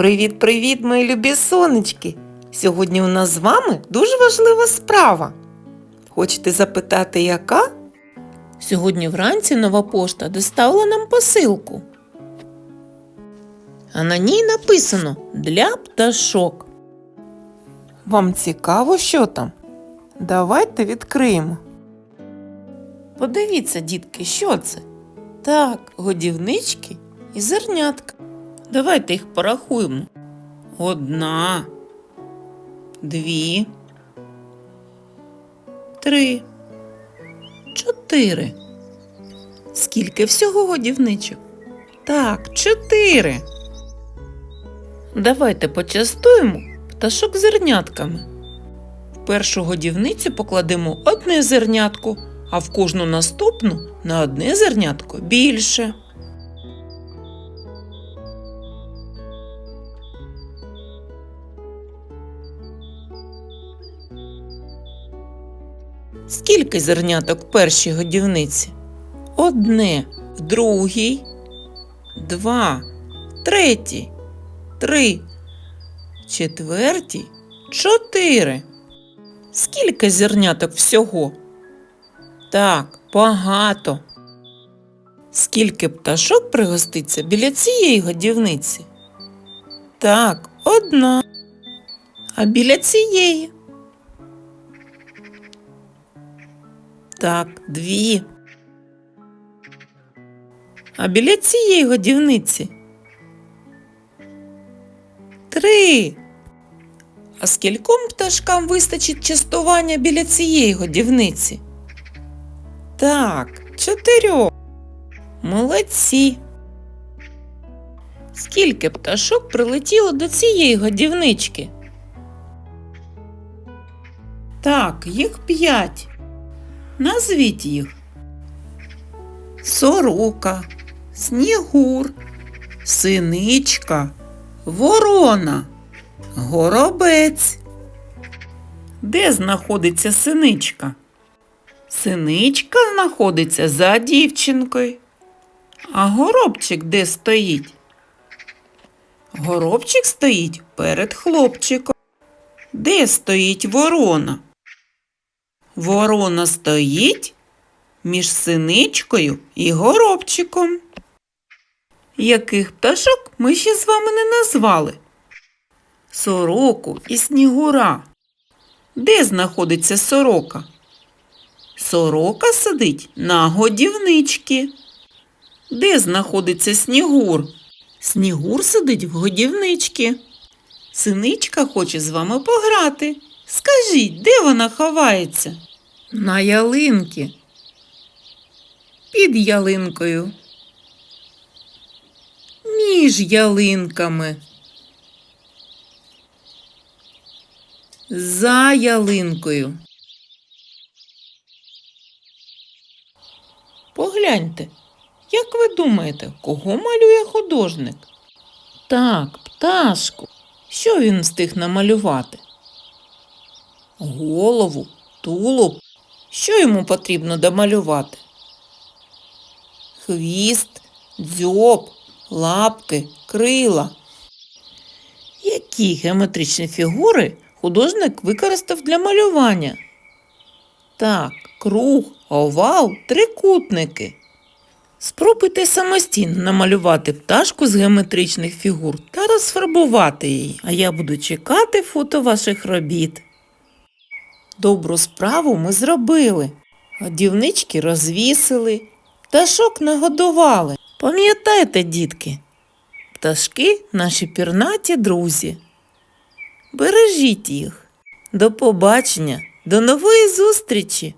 Привіт-привіт, мої любі сонечки! Сьогодні у нас з вами дуже важлива справа. Хочете запитати, яка? Сьогодні вранці нова пошта доставила нам посилку. А на ній написано для пташок. Вам цікаво, що там? Давайте відкриємо. Подивіться, дітки, що це? Так, годівнички і зернятка. Давайте їх порахуємо. Одна, дві, три, чотири. Скільки всього годівничок? Так, чотири. Давайте почастуємо пташок зернятками. В першу годівницю покладемо одне зернятко, а в кожну наступну на одне зернятко більше. Скільки зерняток в першій годівниці? Одне, другій, два, третій, три, четвертій, чотири. Скільки зерняток всього? Так, багато. Скільки пташок пригоститься біля цієї годівниці? Так, одна. А біля цієї? Так, дві. А біля цієї годівниці? Три. А скільком пташкам вистачить частування біля цієї годівниці? Так, чотирьох. Молодці. Скільки пташок прилетіло до цієї годівнички? Так, їх п'ять. Назвіть їх. Сорока, снігур, синичка, ворона, горобець. Де знаходиться синичка? Синичка знаходиться за дівчинкою. А горобчик де стоїть? Горобчик стоїть перед хлопчиком. Де стоїть ворона? Ворона стоїть між синичкою і горобчиком. Яких пташок ми ще з вами не назвали? Сороку і снігура. Де знаходиться сорока? Сорока сидить на годівничці. Де знаходиться снігур? Снігур сидить в годівничці. Синичка хоче з вами пограти. Скажіть, де вона ховається? На ялинки. Під ялинкою. Між ялинками. За ялинкою. Погляньте, як ви думаєте, кого малює художник? Так, пташку. Що він встиг намалювати? Голову, тулуб. Що йому потрібно домалювати? Хвіст, дзьоб, лапки, крила. Які геометричні фігури художник використав для малювання? Так, круг, овал, трикутники. Спробуйте самостійно намалювати пташку з геометричних фігур та розфарбувати її, а я буду чекати фото ваших робіт. Добру справу ми зробили. Годівнички розвісили, пташок нагодували. Пам'ятайте, дітки, пташки наші пірнаті друзі. Бережіть їх. До побачення, до нової зустрічі!